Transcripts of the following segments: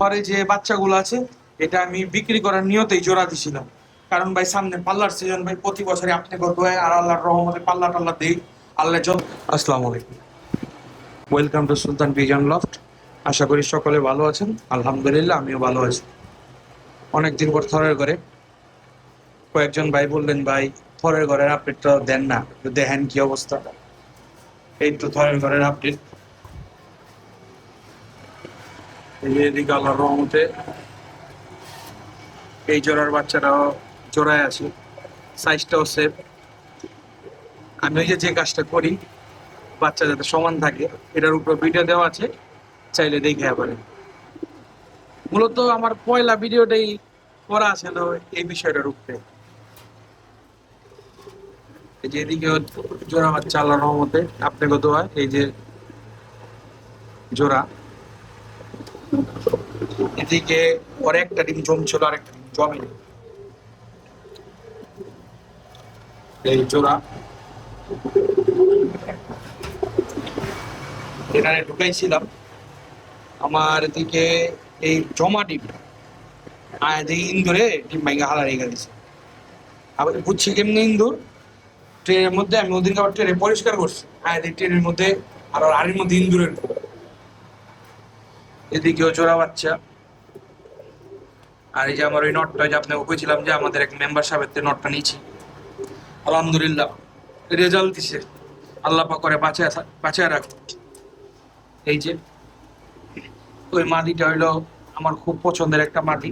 থরে যে বাচ্চাগুলো আছে, এটা আমি বিক্রি করার নিয়তেই জোড়া দিছিলাম। কারণ ভাই, সামনে পাল্লার সিজন ভাই, প্রতি বছরে আপনি হয় আর আল্লাহর রহমতে পাল্লা টাল্লা দেই। আল্লাহ যত আসসালামু আলাইকুম। Welcome to Sultan pigeon loft আশা করি সকলে ভালো আছেন। আলহামদুলিল্লাহ, আমিও ভালো আছি। অনেকদিন পর থরের ঘরে। কয়েকজন ভাই বললেন, ভাই, থরের ঘরের আপডেটটা দেন না। দেখেন কি অবস্থা। এই তো থরের ঘরের আপডেট এদিকে আল্লাহর রহমতে এই জোড়ার বাচ্চারাও জোড়ায় আছে। সাইজটাও সেফ আমি ওই যে কাজটা করি, বাচ্চা যাতে সমান থাকে, এটার উপর ভিডিও দেওয়া আছে, চাইলে দেখে পারেন মূলত আমার পয়লা ভিডিওটাই করা ছিল এই বিষয়টার উপরে। এই যে এদিকে জোড়া বাচ্চা আল্লাহর রহমতে আপনাকে দোয়া এই যে জোড়া। এদিকে ওর একটা ডিম জমছিল আর একটা ডিম জমেনি। এই জোড়া। এখানে ঢুকাইছিলাম। আমার এদিকে এই জমা ডিম আর এদিকে ইন্দুরে ডিম ভাঙ্গা হালা রেখে দিছে আবার বুঝছি কেমনি ইন্দুর? ট্রেনের মধ্যে, আমি ওদিনকে আবার ট্রেনে পরিষ্কার করছি। এদিকে ট্রেনের মধ্যে আর আড়ির মধ্যে ইন্দুরের এদিকেও জোড়া বাচ্চা। আর এই যে আমার ওই নটটা, যে আপনাকে বলছিলাম যে আমাদের এক মেম্বার সাহেবের নটটা নিয়েছি। আলহামদুলিল্লাহ রেজাল্ট দিছে। আল্লাহ করে বাঁচায় বাঁচায় রাখ এই যে, ওই মাটিটা হইল আমার খুব পছন্দের একটা মাটি।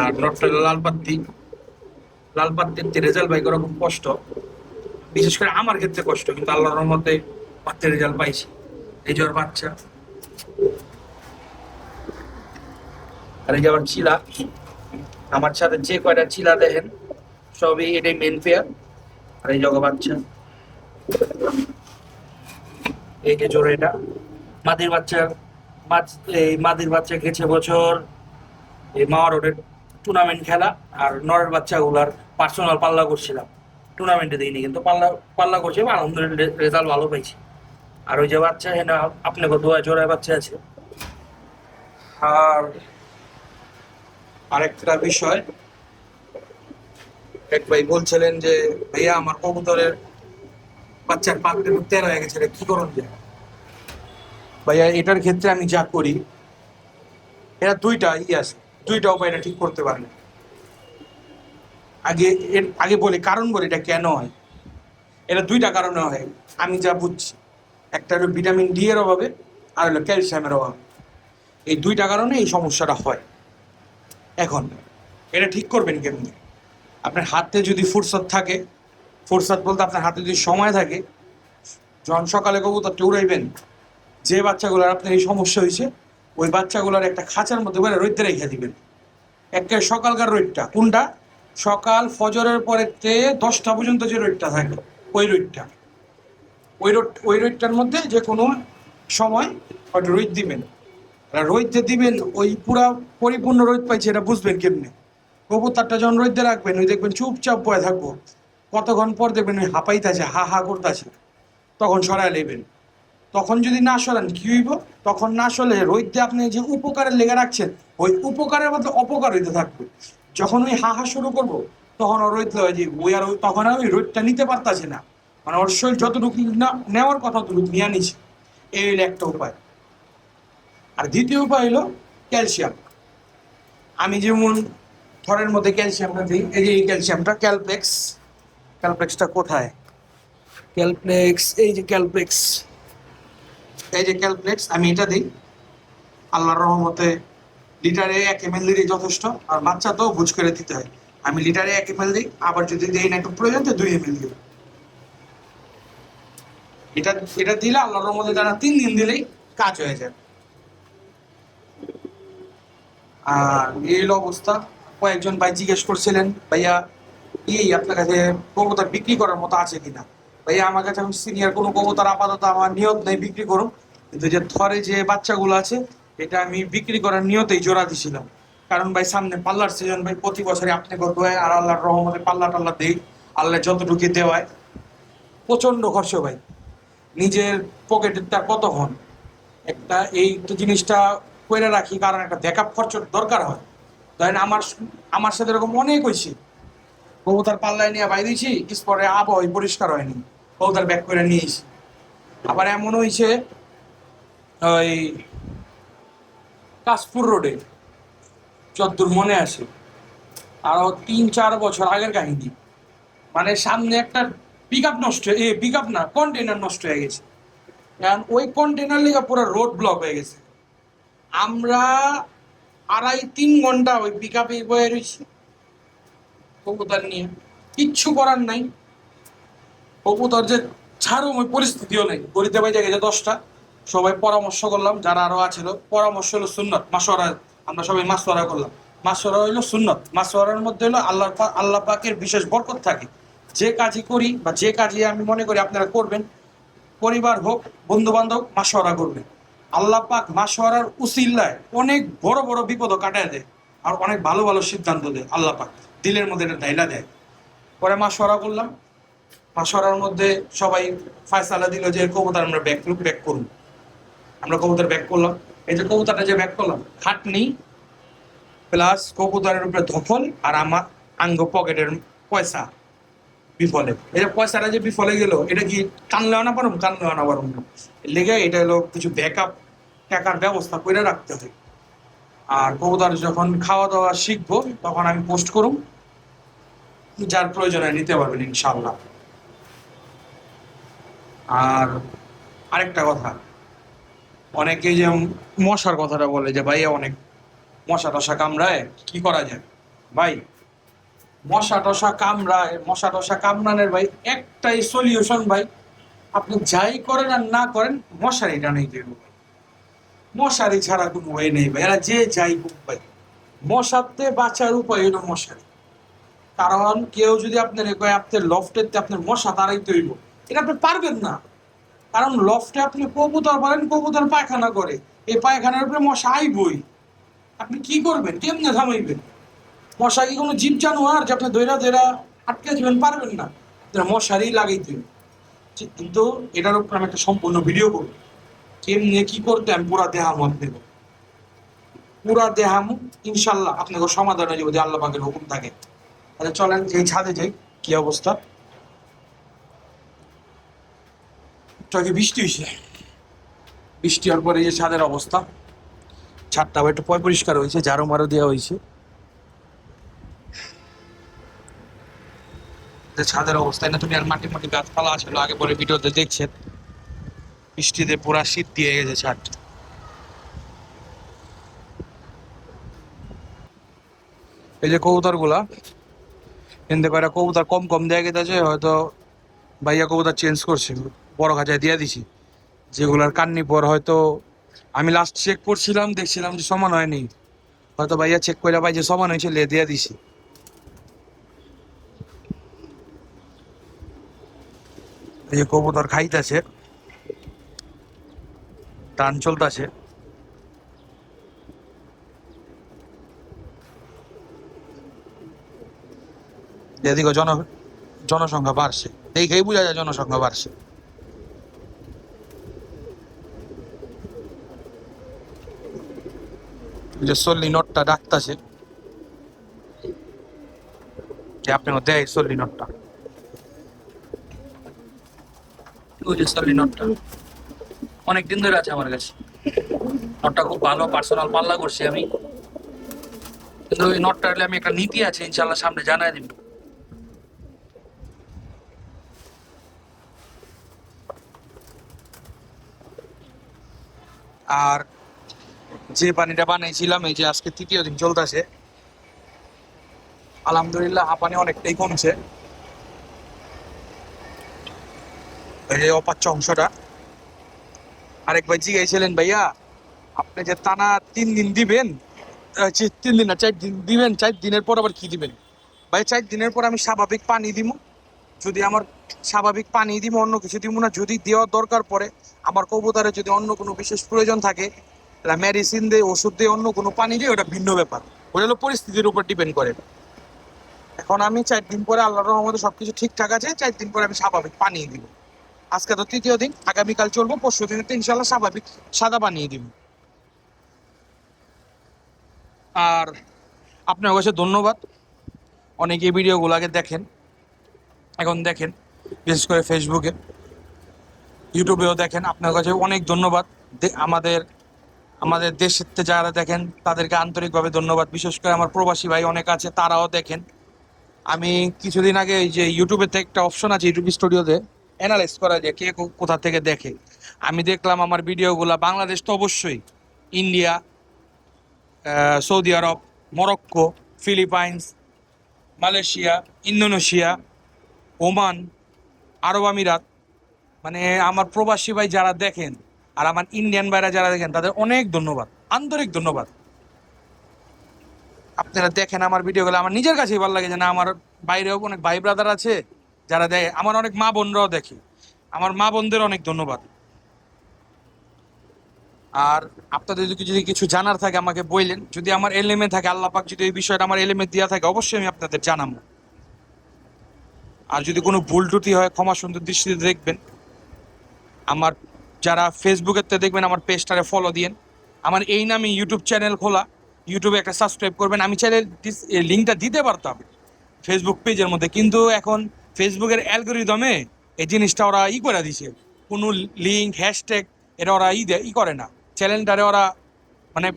আর নটটা লাল পাত্তি। লাল পাত্তির রেজাল্ট বাই করা খুব কষ্ট। বিশেষ করে আমার ক্ষেত্রে কষ্ট, কিন্তু আল্লাহর রহমতে বাচ্চার রেজাল্ট পাইছি। এই যে বাচ্চা। আর এই যে আমার চিলা, আমার সাথে যে কয়টা চিলা দেখেন, সবই এটাই মেন ফেয়ার আর এই জগা বাচ্চা। এই যে জোরে এটা। মাদির বাচ্চার বাচ- এই মাদির বাচ্চা গেছে বছর এই মাওয়া রোডের টুর্নামেন্ট খেলা, আর নরের বাচ্চাগুলার পার্সোনাল পাল্লা করছিলাম। টুর্নামেন্টে দিইনি কিন্তু পাল্লা পাল্লা করছি আলহামদুলিল্লাহ রেজাল্ট ভালো পাইছি। আর ওই যে বাচ্চা হ্যাঁ আপনাকে দোয়া জোড়ায় বাচ্চা আছে। আর আরেকটা বিষয়, এক ভাই বলছিলেন যে, ভাইয়া, আমার কবুতরের বাচ্চার পাকটা তেরো হয়ে গেছে কি করুন যে ভাইয়া, এটার ক্ষেত্রে আমি যা করি এটা দুইটা ই আছে, দুইটা উপায় ঠিক করতে পারেন আগে এর আগে বলি, কারণ বলি এটা কেন হয়? এটা দুইটা কারণে হয়, আমি যা বুঝছি। একটা হলো ভিটামিন ডি এর অভাবে, আর হলো ক্যালসিয়ামের অভাবে। এই দুইটা কারণে এই সমস্যাটা হয়। এখন, এটা ঠিক করবেন কেমনি? আপনার হাতে যদি ফুরসত থাকে, ফুরসত বলতে আপনার হাতে যদি সময় থাকে, যখন সকালে কবুতরটা উড়াইবেন, যে বাচ্চাগুলোর আপনার এই সমস্যা হয়েছে, ওই বাচ্চাগুলোর একটা খাঁচার মধ্যে করে রোদ্রে রেখে দিবেন। একটা সকালকার রোদটা, কোনটা? সকাল ফজরের পরে তে দশটা পর্যন্ত যে রোদটা থাকে, ওই রোদটা ওই রোদ ওই রোদটার মধ্যে যে কোনো সময় রোদ দিবেন। রোদ যে দিবেন, ওই পুরা পরিপূর্ণ রোদ পাইছে এটা বুঝবেন কেমনে? কবুতরটা যখন রোদে রাখবেন, ওই দেখবেন চুপচাপ বয়ে থাকব। কতক্ষণ পর দেখবেন ওই হাঁপাইতেছে, হা হা করতেছে। তখন সরাই নেবেন তখন যদি না সরান, কী হইব? তখন না সরলে রোদে আপনি যে উপকারের লেগে রাখছেন, ওই উপকারের মধ্যে অপকার হইতে থাকবে। যখন ওই হা হা শুরু করব, তখন ওর রোদ যাবে ওই আর তখন আর ওই রোদটা নিতে পারতাছে না। মানে ওর শরীর যতটুকু নেওয়ার কথা ততটুকু নিয়ে নিছে। এই হইল একটা উপায়। আর দ্বিতীয় উপায় হলো ক্যালসিয়াম। আমি যেমন থরের মধ্যে ক্যালসিয়ামটা দিই, এই যে এই ক্যালসিয়ামটা, ক্যালপ্লেক্স। ক্যালপ্লেক্সটা কোথায়? ক্যালপ্লেক্স, এই যে ক্যালপ্লেক্স। এই যে ক্যালপ্লেক্স, আমি এটা দিই। আল্লাহর রহমতে লিটারে এক এম এল দিলেই যথেষ্ট, আর বাচ্চা তো বুঝ করে দিতে হয়। আমি লিটারে এক এম এল দিই, আবার যদি দিই না একটু প্রয়োজন, তো দুই এম এল দিই। এটা এটা দিলে আল্লাহর রহমতে তারা তিন দিন দিলেই কাজ হয়ে যায়। আর এই অবস্থা, কয়েকজন ভাই জিজ্ঞেস করছিলেন, ভাইয়া, এই আপনার কাছে কবুতর বিক্রি করার মতো আছে কিনা? ভাইয়া, আমার কাছে এখন সিনিয়র কোনো কবুতর আপাতত আমার নিয়ত নেই, বিক্রি করুন কিন্তু যে থরে যে বাচ্চাগুলো আছে এটা আমি বিক্রি করার নিয়তেই জোড়া দিছিলাম। কারণ ভাই, সামনে পাল্লার সিজন ভাই, প্রতি বছরে আপনি কত হয়, আর আল্লাহর রহমতে পাল্লা টাল্লা দেই, আল্লাহ যতটুকু দেওয়ায়। প্রচণ্ড খরচ ভাই। নিজের পকেটের তার কত হন? একটা এই জিনিসটা করে রাখি, কারণ একটা ব্যাকআপ খরচ দরকার হয়। ধরেন আমার আমার সাথে এরকম অনেক হয়েছে কবুতার পাল্লায় নিয়ে বাইরে দিয়েছি স্পরে আবহাওয়া পরিষ্কার হয়নি। কবুতার ব্যাক করে নিয়েছি। আবার এমন হয়েছে ওই কাশপুর রোডে। যদ্দূর মনে আছে আরও তিন, চার বছর আগের কাহিনী। মানে সামনে একটা পিক আপ নষ্ট এ পিক আপ না কন্টেনার নষ্ট হয়ে গেছে। কারণ ওই কন্টেনার লেগে পুরো রোড ব্লক হয়ে গেছে। আমরা আড়াই, তিন ঘণ্টা ওই পিক আপে বয়ে রয়েছি। কবুতর নিয়ে। কিচ্ছু করার নাই। কবুতর যে ছাড়ুম, ওই পরিস্থিতিও নেই। গড়িতে বাইজে গেছে দশটা। সবাই পরামর্শ করলাম, যারা আরও আছিল, পরামর্শ হলো সুন্নত মাসোয়ারা আমরা সবাই মাসোয়ারা করলাম। মাসোয়ারা হইল সুন্নত মাসোয়ারার মধ্যে হলো আল্লাহ আল্লাহ পাকের বিশেষ বরকত থাকে। যে কাজই করি বা যে কাজই আমি মনে করি আপনারা করবেন, পরিবার হোক বন্ধু বান্ধব মাসোয়ারা করবেন। আল্লাহ পাক মাসোয়ারার উসিল্লায় অনেক বড় বড় বিপদও কাটায় দেয় আর অনেক ভালো ভালো সিদ্ধান্ত দেয় আল্লাহ পাক, দিলের মধ্যে এটা দাইলা দেয়। পরে মাসোয়ারা করলাম মাসোয়ারার মধ্যে সবাই ফায়সালা দিল যে কবুতর আমরা ব্যাক ব্যাক করুন আমরা কবুতর ব্যাক করলাম। এই যে কবুতরটা যে ব্যাক করলাম, খাটনি প্লাস কবুতরের উপরে ধকল আর আমার আঙ্গ পকেটের পয়সা বিফলে। এই যে পয়সাটা যে বিফলে গেল, এটা কি কানলেও না পারুম কানলেও না পারুম না। লেগে এটা হলো কিছু ব্যাকআপ টাকার ব্যবস্থা করে রাখতে হয়। আর কবুতর যখন খাওয়া দাওয়া শিখব, তখন আমি পোস্ট করুম। যার প্রয়োজনে নিতে পারবেন ইনশাল্লাহ আর আরেকটা কথা অনেকে যে মশার কথাটা বলে যে ভাই অনেক মশা টশা কামড়ায়, কি করা যায়? ভাই, মশা টশা কামড়ায়, মশা টশা কামড়ানোর ভাই একটাই সলিউশন ভাই। আপনি যাই করেন আর না করেন, মশারি টানেই দেব ভাই। মশারি ছাড়া কোনো ওয়ে নেই ভাই। এরা যে যাই হোক ভাই। মশাতে বাঁচার উপায় হলো মশারি। কারণ কেউ যদি আপনার আপনার লফটেতে আপনার মশা তারাই তৈব এটা আপনি পারবেন না। কারণ লফটে আপনি কবুতর বলেন কবুতর পায়খানা করে। এই পায়খানার উপরে মশা আইবই আপনি কি করবেন? কেমনে থামাইবেন? মশা কি কোনো জীব জানোয়ার যে আপনি দৈরা দৈরা আটকে দিবেন? পারবেন না। মশারি লাগাই দিবেন ঠিক, কিন্তু এটার উপর আমি একটা সম্পূর্ণ ভিডিও করব। কেমনে কি করতে আমি পুরা দেহামু আপনাকে পুরা দেহামু ইনশাল্লাহ আপনাকে সমাধান হয়ে যাবে যদি আল্লাহ পাকের হুকুম থাকে। তাহলে চলেন যে ছাদে যাই। কি অবস্থা? একটু বৃষ্টি হয়েছে বৃষ্টি হওয়ার পরে যে ছাদের অবস্থা, ছাদটা আবার একটু পয় পরিষ্কার হয়েছে ঝাড়ু মারো দেওয়া হয়েছে যে ছাদের অবস্থা না তুমি আর মাটি মাটি গাছপালা ছিল আগে পরে ভিডিওতে দেখছেন। বৃষ্টিতে পুরা শীত দিয়ে গেছে ছাদ। এই যে কবুতরগুলা কিন্তু কয়টা কবুতর কম কম দেয়া গেছে হয়তো ভাইয়া কবুতর চেঞ্জ করছে। বড় খাঁচায় দিয়ে দিছি। যেগুলার কান্নি পর হয়তো আমি লাস্ট চেক করছিলাম, দেখছিলাম যে সমান হয়নি। হয়তো ভাইয়া চেক করে ভাই যে সমান হয়েছে, লে দিয়ে দিছি। এই কবুতর খাইতেছে, টান চলতেছে। এদিকে জন জনসংখ্যা বাড়ছে। দেখেই বোঝা যায় জনসংখ্যা বাড়ছে। যে সল্লি নোটটা ডাকতাছে। যে আপনাকে দেয় সল্লি নোটটা। ওই যে সল্লি নোটটা। অনেক দিন ধরে আছে আমার কাছে। নোটটা খুব ভালো পার্সোনাল পাল্লা করছি আমি। কিন্তু ওই নোটটা আমি একটা নীতি আছে ইনশাল্লাহ সামনে জানাই দিব। আর যে পানিটা বানাইছিলাম, এই যে আজকে তৃতীয় দিন চলতেছে। আলহামদুলিল্লাহ হাঁপানি অনেকটাই কমছে। এই যে অপাচ্য অংশটা। আরেক ভাই জিজ্ঞাসছিলেন ভাইয়া, আপনি যে টানা তিন দিন দিবেন তিন দিন না, চার দিন দিবেন, চার দিনের পর আবার কি দিবেন? ভাই, চার দিনের পর আমি স্বাভাবিক পানি দিব যদি আমার স্বাভাবিক পানি দিব অন্য কিছু দিব না। যদি দেওয়ার দরকার পড়ে, আমার কবুতরে যদি অন্য কোনো বিশেষ প্রয়োজন থাকে মেডিসিন দিয়ে, ওষুধ দিয়ে, অন্য কোনো পানি দিয়ে, ওটা ভিন্ন ব্যাপার। ওটা হলো পরিস্থিতির উপর ডিপেন্ড করে। এখন আমি চার দিন পরে আল্লাহর রহমতে সবকিছু ঠিকঠাক আছে, চার দিন পরে আমি স্বাভাবিক পানি দিব। আজকে তো তৃতীয় দিন, আগামীকাল চলবো, পরশু দিনে তো ইনশাল্লাহ স্বাভাবিক সাদা বানিয়ে দিব। আর আপনার কাছে ধন্যবাদ। অনেকে ভিডিওগুলো আগে দেখেন, এখন দেখেন, বিশেষ করে ফেসবুকে ইউটিউবেও দেখেন। আপনার কাছে অনেক ধন্যবাদ। আমাদের আমাদের থেকে যারা দেখেন, তাদেরকে আন্তরিকভাবে ধন্যবাদ। বিশেষ করে আমার প্রবাসী ভাই অনেক আছে, তারাও দেখেন। আমি কিছুদিন আগে এই যে ইউটিউবের থেকে একটা অপশন আছে ইউটিউব স্টুডিওতে অ্যানালাইজ করা যায় কে কোথা থেকে দেখে। আমি দেখলাম আমার ভিডিওগুলো বাংলাদেশ তো অবশ্যই। ইন্ডিয়া সৌদি আরব Morocco Philippines Malaysia Indonesia Oman আরব আমিরাত মানে আমার প্রবাসী ভাই যারা দেখেন আর আমার ইন্ডিয়ান ভাইরা যারা দেখেন, তাদের অনেক ধন্যবাদ, আন্তরিক ধন্যবাদ। আপনারা দেখেন আমার ভিডিওগুলো, আমার নিজের কাছেই ভালো লাগে যে না, আমার বাইরেও অনেক ভাই ব্রাদার আছে যারা দেয়, আমার অনেক মা বোনরাও দেখে। আমার মা বোনদের অনেক ধন্যবাদ। আর আপনাদের যদি কিছু জানার থাকে, আমাকে বললেন যদি আমার এলেমে থাকে, আল্লাহ পাক যদি এই বিষয়টা আমার এলেমে দেওয়া থাকে, অবশ্যই আমি আপনাদের জানাব। আর যদি কোনো ভুল ত্রুটি হয়, ক্ষমা সুন্দর দৃষ্টিতে দেখবেন। আমার যারা ফেসবুকের তে দেখবেন আমার পেজটারে ফলো দিয়েন। আমার এই নামে ইউটিউব চ্যানেল খোলা। ইউটিউবে একটা সাবস্ক্রাইব করবেন। আমি চাইলে লিঙ্কটা দিতে পারতাম। ফেসবুক পেজের মধ্যে। কিন্তু এখন ফেসবুকের অ্যালগোরিদমে এই জিনিসটা ওরা ই করে দিছে। কোনো লিঙ্ক হ্যাশট্যাগ এটা ওরা ই দেয় ই করে না। চ্যানেলটারে ওরা মানে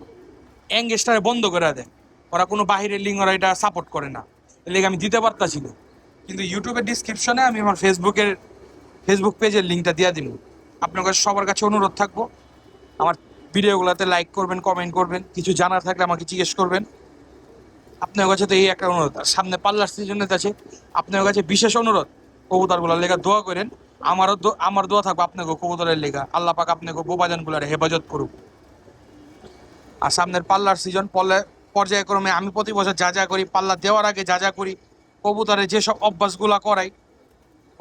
অ্যাঙ্গেজটারে বন্ধ করে দেয়। ওরা কোনো বাহিরের লিঙ্ক ওরা এটা সাপোর্ট করে না। লিগে আমি দিতে পারতাছি কিন্তু ইউটিউবের ডিসক্রিপশনে আমি আমার ফেসবুকের ফেসবুক পেজের লিঙ্কটা দিয়ে দিব আপনার কাছে সবার কাছে অনুরোধ থাকব। আমার ভিডিওগুলোতে লাইক করবেন কমেন্ট করবেন, কিছু জানার থাকলে আমাকে জিজ্ঞেস করবেন। আপনার কাছে তো এই একটা অনুরোধ। আর সামনে পাল্লার সিজনে আছে, আপনার কাছে বিশেষ অনুরোধ, কবুতরগুলোর লেখা দোয়া করেন। আমারও আমার দোয়া থাকবে আপনাকে কবুতরের লেখা আল্লাহ পাক আপনাকে বোবাজানগুলোর হেফাজত করুক। আর সামনের পাল্লার সিজন পল্লে পর্যায়ক্রমে আমি প্রতি বছর যা যা করি, পাল্লা দেওয়ার আগে যা যা করি, কবুতরের যেসব অভ্যাসগুলো করাই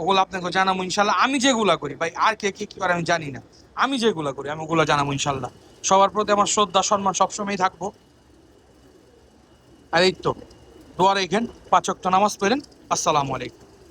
ওগুলো আপনাকে জানাব ইনশাল্লাহ। আমি যেগুলা করি, ভাই, আর কে কে কি করে আমি জানি না। আমি যেগুলা করি, আমি ওগুলো জানাব ইনশাল্লাহ। সবার প্রতি আমার শ্রদ্ধা, সম্মান সবসময়ই থাকব। আর এই তো দোয়ার এইখান পাঁচক নামাজ পড়েন। আসসালামু আলাইকুম।